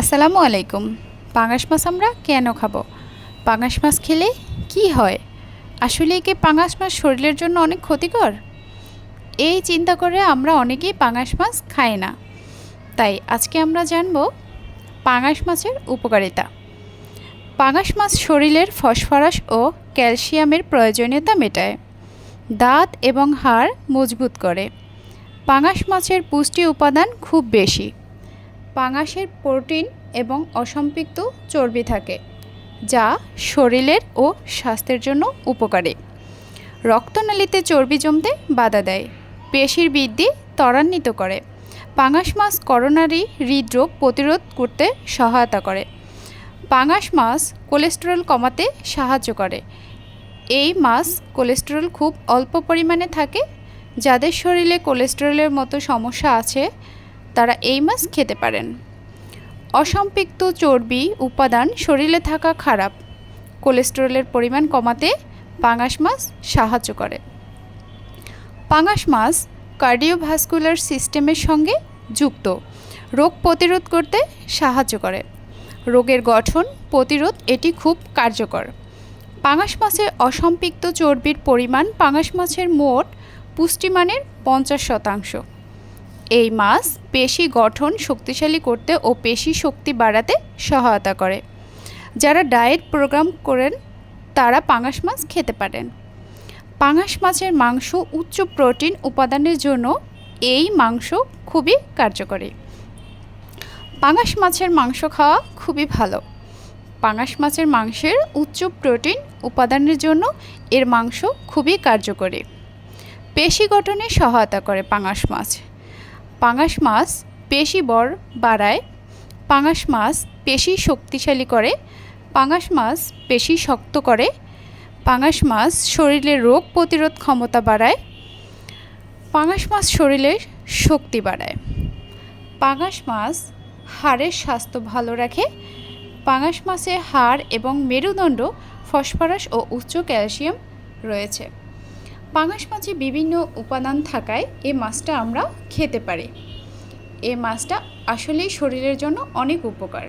আসসালামু আলাইকুম। পাঙাশ মাছ আমরা কেন খাব? পাঙাশ মাছ খেলে কি হয়? আসলে কি পাঙাশ মাছ শরীরের জন্য অনেক ক্ষতিকর? এই চিন্তা করে আমরা অনেকেই পাঙাশ মাছ খাই না। তাই আজকে আমরা জানব পাঙাশ মাছের উপকারিতা। পাঙাশ মাছ শরীরের ফসফরাস ও ক্যালসিয়ামের প্রয়োজনীয়তা মেটায়, দাঁত এবং হাড় মজবুত করে। পাঙাশ মাছের পুষ্টি উপাদান খুব বেশি। পাঙাশের প্রোটিন এবং অসম্পৃক্ত চর্বি থাকে, যা শরীরের ও স্বাস্থ্যের জন্য উপকারী। রক্তনালীতে চর্বি জমতে বাধা দেয়, পেশির বৃদ্ধি ত্বরান্বিত করে, পাঙাশ মাছ করোনারি হৃদরোগ প্রতিরোধ করতে সহায়তা করে। পাঙাশ মাছ কোলেস্টেরল কমাতে সাহায্য করে। এই মাছ কোলেস্টেরল খুব অল্প পরিমাণে থাকে, যাদের শরীরে কোলেস্টেরলের মতো সমস্যা আছে তারা এই মাছ খেতে পারেন। অসম্পৃক্ত চর্বি উপাদান শরীরে থাকা খারাপ। কোলেস্টেরলের পরিমাণ কমাতে পাঙাশ মাছ সাহায্য করে। পাঙাশ মাছ কার্ডিওভাস্কুলার সিস্টেমের সঙ্গে যুক্ত। রোগ প্রতিরোধ করতে সাহায্য করে। রোগের গঠন, প্রতিরোধ এটি খুব কার্যকর। পাঙাশ মাছে অসম্পৃক্ত চর্বির পরিমাণ পাঙাশ মাছের মোট পুষ্টিমানের পঞ্চাশ শতাংশ। এই মাছ পেশি গঠন শক্তিশালী করতে ও পেশি শক্তি বাড়াতে সহায়তা করে। যারা ডায়েট প্রোগ্রাম করেন, তারা পাঙাশ মাছ খেতে পারেন। পাঙাশ মাছের মাংস উচ্চ প্রোটিন উপাদানের জন্য এই মাংস খুবই কার্যকরী। পাঙাশ মাছের মাংস খাওয়া খুবই ভালো। পাঙাশ মাছের মাংসের উচ্চ প্রোটিন উপাদানের জন্য এর মাংস খুবই কার্যকরী। পেশি গঠনে সহায়তা করে পাঙাশ মাছ। পাঙাশ মাছ পেশি বর বাড়ায়, পাঙাশ মাছ পেশি শক্তিশালী করে, পাঙাশ মাছ পেশি শক্ত করে, পাঙাশ মাছ শরীরের রোগ প্রতিরোধ ক্ষমতা বাড়ায়, পাঙাশ মাছ শরীরের শক্তি বাড়ায়। পাঙাশ মাছ হাড়ের স্বাস্থ্য ভালো রাখে, পাঙাশ মাছে হাড় এবং মেরুদণ্ড, ফসফরাস ও উচ্চ ক্যালসিয়াম রয়েছে। পাঙাশ মাছে বিভিন্ন উপাদান থাকায় এ মাছটা আমরা খেতে পারি। এ মাছটা আসলেই শরীরের জন্য অনেক উপকার।